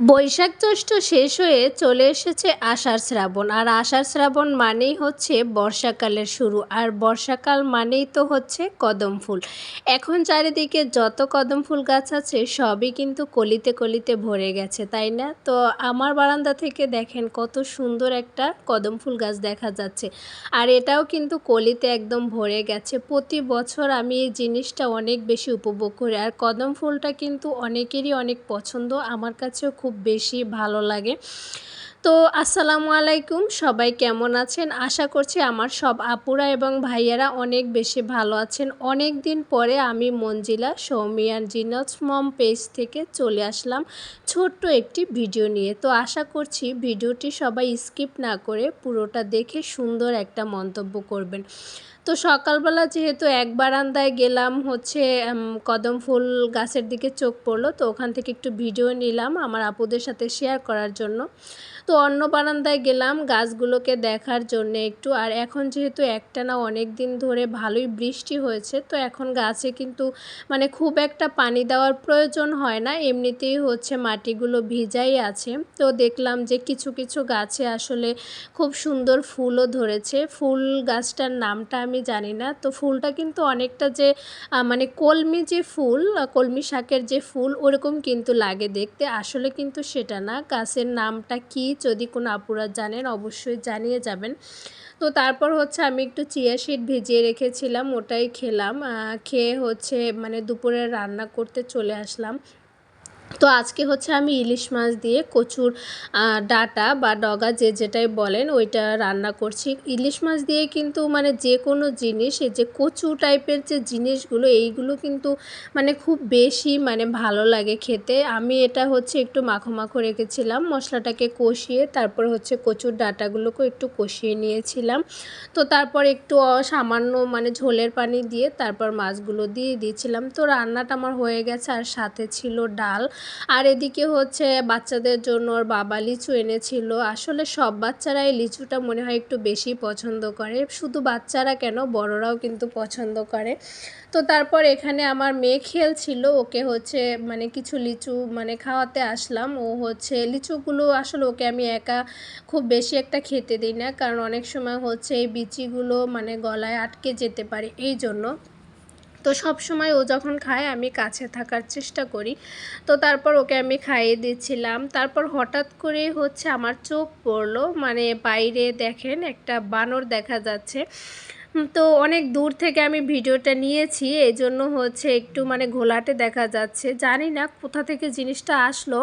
বৈশাখ জ্যৈষ্ঠ শেষ হয়ে চলে এসেছে আষাঢ় শ্রাবণ। আর আষাঢ় শ্রাবণ মানেই হচ্ছে বর্ষাকালের শুরু। আর বর্ষাকাল মানেই তো হচ্ছে কদম ফুল। এখন চারিদিকে যত কদম ফুল গাছ আছে, সবই কিন্তু কলিতে কলিতে ভরে গেছে, তাই না? তো আমার বারান্দা থেকে দেখেন কত সুন্দর একটা কদম ফুল গাছ দেখা যাচ্ছে। আর এটাও কিন্তু কলিতে একদম ভরে গেছে। প্রতি বছর আমি এই জিনিসটা অনেক বেশি উপভোগ করি। আর কদম ফুলটা কিন্তু অনেকেরই অনেক পছন্দ। আমার কাছেও খুব বেশি ভালো লাগে। তো আসসালামু আলাইকুম, সবাই কেমন আছেন? আশা করছি আমার সব আপুরা এবং ভাইয়ারা অনেক বেশি ভালো আছেন। অনেক দিন পরে আমি মঞ্জিলা সৌমিয়ান জিনস মম পেজ থেকে চলে আসলাম ছোট্ট একটি ভিডিও নিয়ে। তো আশা করছি ভিডিওটি সবাই স্কিপ না করে পুরোটা দেখে সুন্দর একটা মন্তব্য করবেন। তো সকালবেলা যেহেতু এক বারান্দায় গেলাম, হচ্ছে কদম ফুল গাছের দিকে চোখ পড়ল, তো ওখান থেকে একটু ভিডিও নিলাম আমার আপুদের সাথে শেয়ার করার জন্য। তো অন্য বারান্দায় গেলাম গাছগুলোকে দেখার জন্য একটু, আর এখন যেহেতু একটা না অনেক দিন ধরে ভালোই বৃষ্টি হয়েছে, তো এখন গাছে কিন্তু মানে খুব একটা পানি দেওয়ার প্রয়োজন হয় না, এমনিতেই হচ্ছে মাটিগুলো ভিজাই আছে। তো দেখলাম যে কিছু কিছু গাছে আসলে খুব সুন্দর ফুলও ধরেছে, ফুল গাছটার নামটা আমি জানি না। তো ফুলটা কিন্তু অনেকটা যে মানে কলমি যে ফুল কলমি শাকের যে ফুল, ওরকম কিন্তু লাগে দেখতে। আসলে কিন্তু সেটা না। গাছের নামটা কি যদি কোনো আপুরা জানেন অবশ্যই জানিয়ে যাবেন। তো তারপর হচ্ছে আমি একটু চিয়া শিট ভিজিয়ে রেখেছিলাম, ওটাই খেলাম। খেয়ে হচ্ছে মানে দুপুরে রান্না করতে চলে আসলাম। তো আজকে হচ্ছে আমি ইলিশ মাছ দিয়ে কচুর ডাটা বা ডগা যে যেটাই বলেন ওইটা রান্না করছি। ইলিশ মাছ দিয়ে কিন্তু মানে যে কোনো জিনিস, এই যে কচু টাইপের যে জিনিসগুলো, এইগুলো কিন্তু মানে খুব বেশি মানে ভালো লাগে খেতে। আমি এটা হচ্ছে একটু মাখো মাখো রেখেছিলাম, মশলাটাকে কষিয়ে তারপর হচ্ছে কচুর ডাটাগুলোকেও একটু কষিয়ে নিয়েছিলাম। তো তারপর একটু সামান্য মানে ঝোলের পানি দিয়ে তারপর মাছগুলো দিয়ে দিয়েছিলাম। তো রান্নাটা আমার হয়ে গেছে আর সাথে ছিল ডাল। আর এদিকে হচ্ছে বাচ্চাদের জন্য ওর বাবা লিচু এনেছিল। আসলে সব বাচ্চারাই লিচুটা মনে হয় একটু বেশি পছন্দ করে। শুধু বাচ্চারা কেন, বড়রাও কিন্তু পছন্দ করে। তো তারপর এখানে আমার মেয়ে খেলছিল, ওকে হচ্ছে মানে কিছু লিচু মানে খাওয়াতে আসলাম। ও হচ্ছে লিচুগুলো আসলে ওকে আমি একা খুব বেশি একটা খেতে দিই না, কারণ অনেক সময় হচ্ছে এই বিচিগুলো মানে গলায় আটকে যেতে পারে, এই জন্য। তো সব সময় ও যখন খায়, আমি কাছে থাকার চেষ্টা করি। তো তারপর ওকে আমি খাইয়ে দিচ্ছিলাম। তারপর হঠাৎ করে হচ্ছে আমার চোখ পড়ল। মানে বাইরে দেখেন একটা বানর দেখা যাচ্ছে। তো অনেক দূর থেকে আমি ভিডিওটা নিয়েছি। এই জন্য হচ্ছে একটু মানে ঘোলাটে দেখা যাচ্ছে। জানি না কোথা থেকে জিনিসটা আসলো।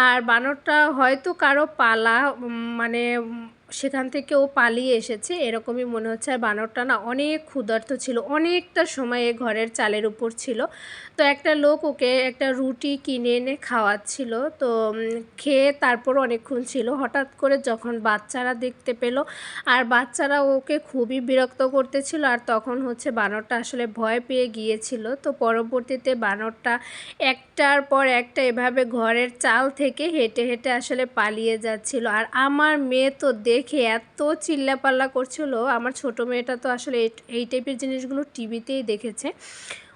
আর বানরটা হয়তো কারও পালা মানে সেখান থেকে ও পালিয়ে এসেছে। এরকমই মনে হচ্ছে। আর বানরটা না অনেক ক্ষুধার্ত ছিল। অনেকটা সময়ে ঘরের চালের উপর ছিল। তো একটা লোক ওকে একটা রুটি কিনে এনে খাওয়াচ্ছিল। তো খেয়ে তারপর অনেকক্ষণ ছিল। হঠাৎ করে যখন বাচ্চারা দেখতে পেল, আর বাচ্চারা ওকে খুবই বিরক্ত করতেছিল। আর তখন হচ্ছে বানরটা আসলে ভয় পেয়ে গিয়েছিল। তো পরবর্তীতে বানরটা একটার পর একটা এভাবে ঘরের চাল থেকে হেঁটে হেঁটে আসলে পালিয়ে যাচ্ছিল। আর আমার মেয়ে তো দেখে এত চিল্লাপাল্লা করছিল। আমার ছোট মেয়েটা তো আসলে এই টাইপের জিনিসগুলো টিভিতেই দেখেছে।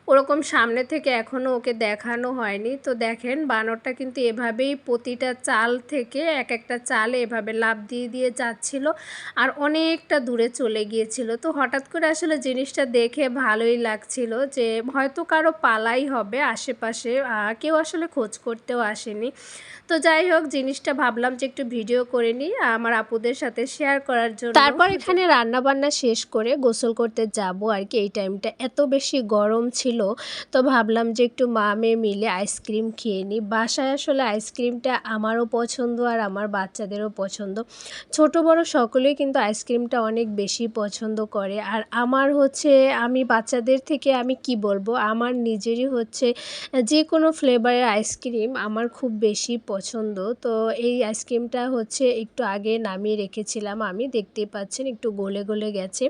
ওরকম সামনে থেকে এখনও ওকে দেখানো হয়নি। তো দেখেন বানরটা কিন্তু এভাবেই প্রতিটা চাল থেকে এক একটা চালে এভাবে লাভ দিয়ে দিয়ে যাচ্ছিল আর অনেকটা দূরে চলে গিয়েছিল। তো হঠাৎ করে আসলে জিনিসটা দেখে ভালোই লাগছিল যে হয়তো কারও পালাই হবে আশেপাশে কেউ আসলে খোঁজ করতেও আসেনি। তো যাই হোক, জিনিসটা ভাবলাম যে একটু ভিডিও করে নিই, আমার আপুদের সাথে শেয়ার করার জন্য। তারপর এখানে রান্না বান্না শেষ করে গোসল করতে যাব আর কি, এই টাইমটা। এত বেশি গরম ছিল তো ভাবলাম যে একটু মা মেয়ে মিলে আইসক্রিম খেয়ে নিই। বাসায় আসলে আইসক্রিমটা আমারও পছন্দ আর আমার বাচ্চাদেরও পছন্দ। ছোট বড় সকলেই কিন্তু আইসক্রিমটা অনেক বেশি পছন্দ করে। আর আমার হচ্ছে, আমি বাচ্চাদের থেকে আমি কি বলব, আমার নিজেরই হচ্ছে যে কোনো ফ্লেভারের আইসক্রিম আমার খুব বেশি পছন্দ। তো এই আইসক্রিমটা হচ্ছে একটু আগে নামিয়ে রেখেছিলাম। আমি দেখতেই পাচ্ছেন একটু গলে গলে গেছে।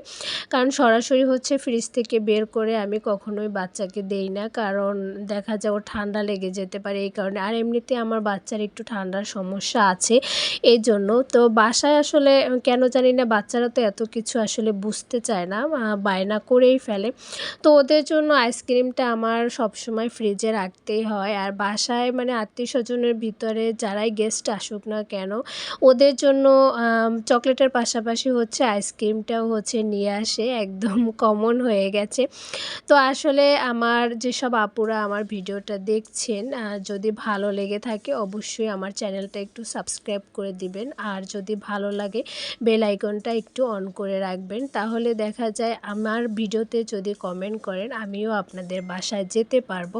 কারণ সরাসরি হচ্ছে ফ্রিজ থেকে বের করে আমি কখনোই বাচ্চা বাচ্চাকে দেই না, কারণ দেখা যায় ওর ঠান্ডা লেগে যেতে পারে এই কারণে। আর এমনিতে আমার বাচ্চার একটু ঠান্ডার সমস্যা আছে এই জন্য তো বাসায় আসলে কেন জানি না, বাচ্চারা তো এত কিছু আসলে বুঝতে চায় না বায়না করেই ফেলে। তো ওদের জন্য আইসক্রিমটা আমার সবসময় ফ্রিজে রাখতেই হয়। আর বাসায় মানে আত্মীয় স্বজনের ভিতরে যারাই গেস্ট আসুক না কেন, ওদের জন্য চকলেটের পাশাপাশি হচ্ছে আইসক্রিমটাও হচ্ছে নিয়ে আসে, একদম কমন হয়ে গেছে। তো আসলে আমার যেসব আপুরা আমার ভিডিওটা দেখছেন যদি ভালো লেগে থাকে অবশ্যই আমার চ্যানেলটা একটু সাবস্ক্রাইব করে দিবেন। আর যদি ভালো লাগে, বেল আইকনটা একটু অন করে রাখবেন। তাহলে দেখা যায় আমার ভিডিওতে যদি কমেন্ট করেন, আমিও আপনাদের বাসায় যেতে পারব।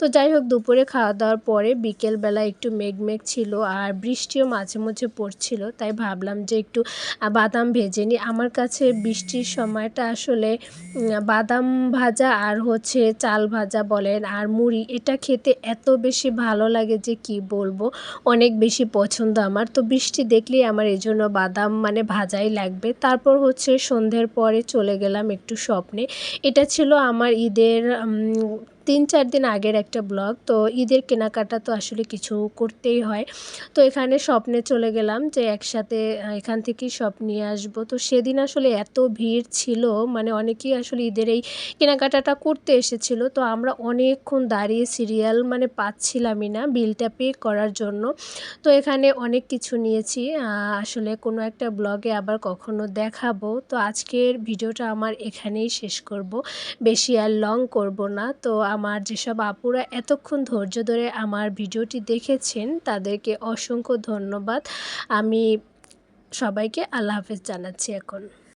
তো যাই হোক, দুপুরে খাওয়া দাওয়ার পরে বিকেলবেলা একটু মেঘ মেঘ ছিল আর বৃষ্টিও মাঝে মাঝে পড়ছিল। তাই ভাবলাম যে একটু বাদাম ভেজে নিই। আমার কাছে বৃষ্টির সময়টা আসলে বাদাম ভাজা আর হচ্ছে চাল ভাজা বলেন আর মুড়ি, এটা খেতে এত বেশি ভালো লাগে যে কি বলব? অনেক বেশি পছন্দ আমার। তো বৃষ্টি দেখলেই আমার এই জন্য বাদাম মানে ভাজাই লাগবে। তারপর হচ্ছে সন্ধ্যের পরে চলে গেলাম একটু স্বপ্নে। এটা ছিল আমার ঈদের তিন চার দিন আগের একটা ব্লগ। তো ঈদের কেনাকাটা তো আসলে কিছু করতেই হয়। তো এখানে স্বপ্নে চলে গেলাম যে একসাথে এখান থেকেই সব নিয়ে আসব। তো সেদিন আসলে এত ভিড় ছিল মানে অনেকেই আসলে ঈদের এই কেনাকাটাটা করতে এসেছিল। তো আমরা অনেকক্ষণ দাঁড়িয়ে সিরিয়াল মানে পাচ্ছিলামই না বিলটা পে করার জন্য। তো এখানে অনেক কিছু নিয়েছি আসলে কোনো একটা ব্লগে আবার কখনো দেখাবো। তো আজকের ভিডিওটা আমার এখানেই শেষ করব। বেশি আর লং করব না। তো আমার যেসব আপুরা এতক্ষণ ধৈর্য ধরে আমার ভিডিওটি দেখেছেন, তাদেরকে অসংখ্য ধন্যবাদ। আমি সবাইকে আল্লাহ হাফেজ জানাচ্ছি এখন।